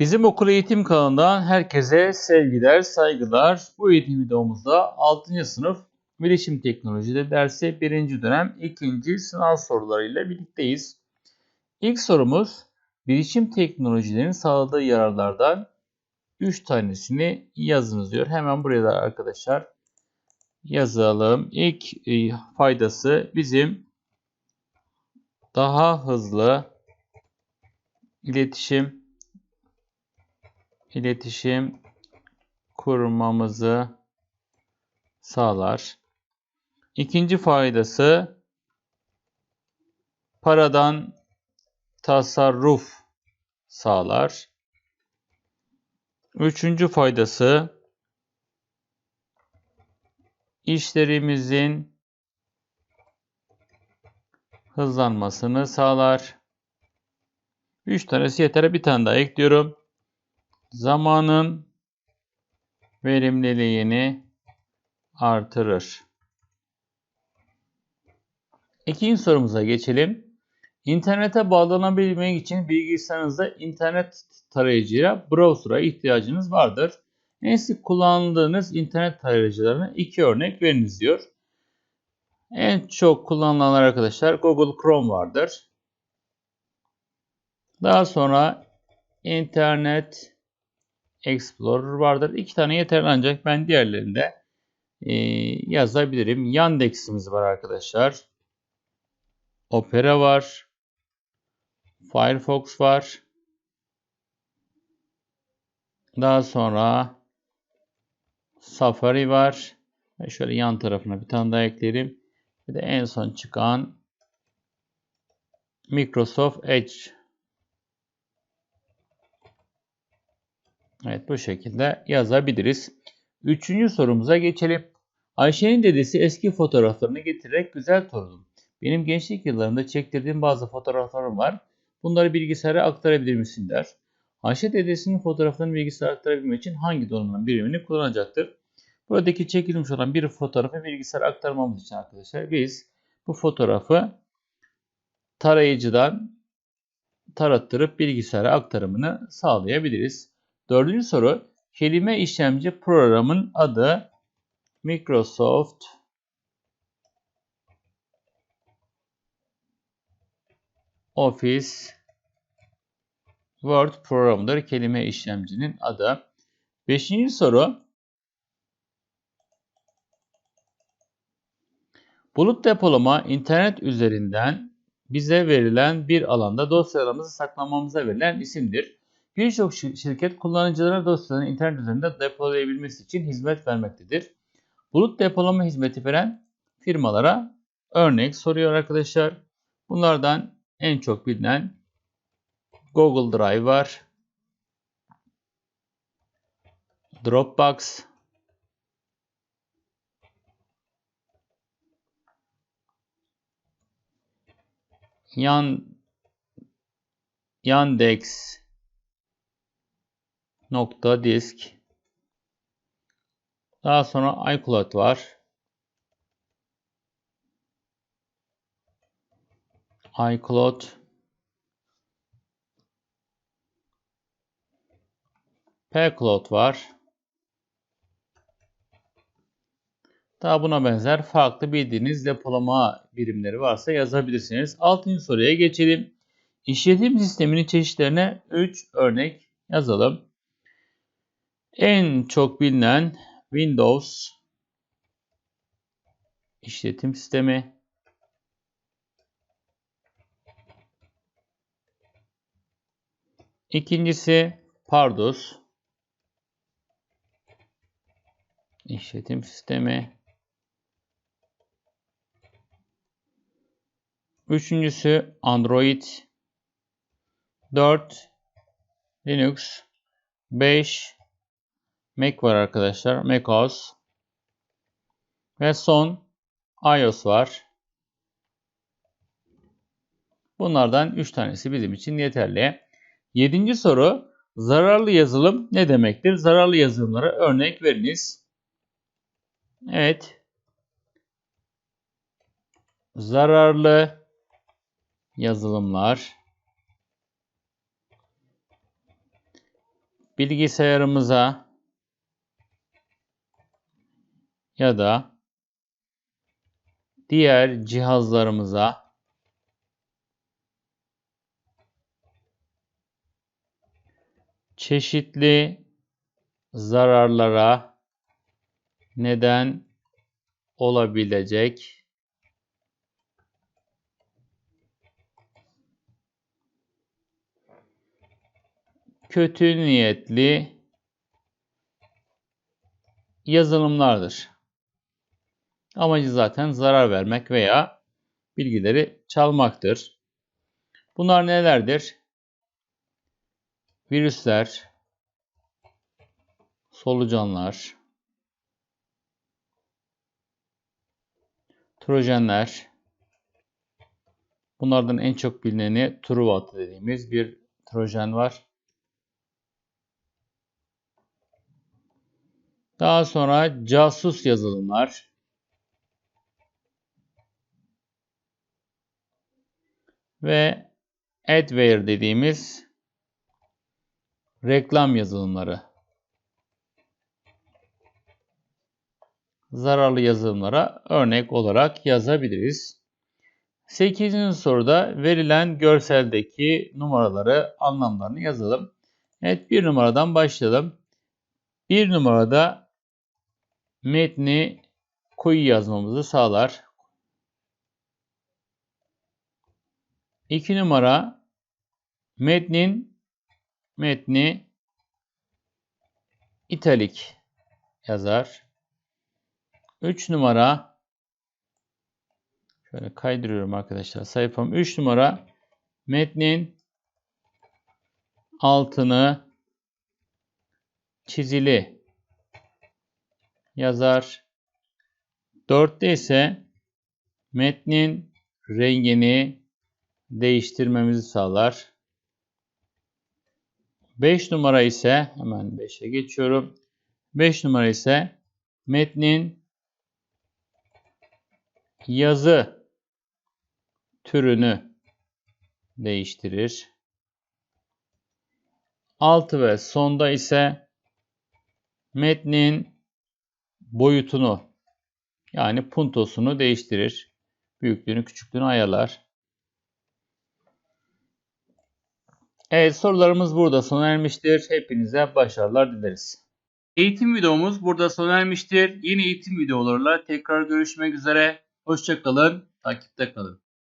Bizim okul eğitim kanalından herkese sevgiler, saygılar. Bu eğitim videomuzda 6. sınıf bilişim teknolojide dersi 1. dönem 2. sınav sorularıyla birlikteyiz. İlk sorumuz bilişim teknolojilerinin sağladığı yararlardan 3 tanesini yazınız diyor. Hemen buraya da arkadaşlar yazalım. İlk e, faydası bizim daha hızlı iletişim iletişim kurmamızı sağlar. İkinci faydası paradan tasarruf sağlar. Üçüncü faydası işlerimizin hızlanmasını sağlar. Üç tanesi yeter. Bir tane daha ekliyorum zamanın verimliliğini artırır. İkinci sorumuza geçelim. İnternete bağlanabilmek için bilgisayarınızda internet tarayıcıya, browser'a ihtiyacınız vardır. En sık kullandığınız internet tarayıcılarına iki örnek veriniz diyor. En çok kullanılan arkadaşlar Google Chrome vardır. Daha sonra internet Explorer vardır. İki tane yeterli ancak ben diğerlerini de e, yazabilirim. Yandex'imiz var arkadaşlar. Opera var. Firefox var. Daha sonra Safari var. Ve şöyle yan tarafına bir tane daha ekleyelim. Bir de en son çıkan Microsoft Edge Evet bu şekilde yazabiliriz. Üçüncü sorumuza geçelim. Ayşe'nin dedesi eski fotoğraflarını getirerek güzel torunum. Benim gençlik yıllarında çektirdiğim bazı fotoğraflarım var. Bunları bilgisayara aktarabilir misin der. Ayşe dedesinin fotoğraflarını bilgisayara aktarabilmek için hangi donanım birimini kullanacaktır? Buradaki çekilmiş olan bir fotoğrafı bilgisayara aktarmamız için arkadaşlar biz bu fotoğrafı tarayıcıdan tarattırıp bilgisayara aktarımını sağlayabiliriz. Dördüncü soru. Kelime işlemci programın adı Microsoft Office Word programıdır. Kelime işlemcinin adı. Beşinci soru. Bulut depolama internet üzerinden bize verilen bir alanda dosyalarımızı saklamamıza verilen isimdir. Birçok şirket kullanıcılara dosyalarını internet üzerinde depolayabilmesi için hizmet vermektedir. Bulut depolama hizmeti veren firmalara örnek soruyor arkadaşlar. Bunlardan en çok bilinen Google Drive var. Dropbox, Yan Yandex nokta disk. Daha sonra iCloud var. iCloud pCloud var. Daha buna benzer farklı bildiğiniz depolama birimleri varsa yazabilirsiniz. Altıncı soruya geçelim. İşletim sisteminin çeşitlerine 3 örnek yazalım. En çok bilinen Windows işletim sistemi İkincisi Pardus işletim sistemi. Üçüncüsü Android. 4 Linux. 5 Mac var arkadaşlar. macOS. Ve son iOS var. Bunlardan 3 tanesi bizim için yeterli. 7. soru. Zararlı yazılım ne demektir? Zararlı yazılımlara örnek veriniz. Evet. Zararlı yazılımlar bilgisayarımıza ya da diğer cihazlarımıza çeşitli zararlara neden olabilecek kötü niyetli yazılımlardır. Amacı zaten zarar vermek veya bilgileri çalmaktır. Bunlar nelerdir? Virüsler, solucanlar, trojenler. Bunlardan en çok bilineni Truvat dediğimiz bir trojen var. Daha sonra casus yazılımlar. Ve adware dediğimiz reklam yazılımları. Zararlı yazılımlara örnek olarak yazabiliriz. 8. soruda verilen görseldeki numaraları anlamlarını yazalım. Evet bir numaradan başlayalım. Bir numarada metni koyu yazmamızı sağlar. 2 numara metnin metni italik yazar. 3 numara şöyle kaydırıyorum arkadaşlar sayfam 3 numara metnin altını çizili yazar. 4'te ise metnin rengini değiştirmemizi sağlar. 5 numara ise hemen 5'e geçiyorum. 5 numara ise metnin yazı türünü değiştirir. 6 ve sonda ise metnin boyutunu yani puntosunu değiştirir. Büyüklüğünü küçüklüğünü ayarlar. Evet sorularımız burada sona ermiştir. Hepinize başarılar dileriz. Eğitim videomuz burada sona ermiştir. Yeni eğitim videolarıyla tekrar görüşmek üzere. Hoşçakalın. Takipte kalın.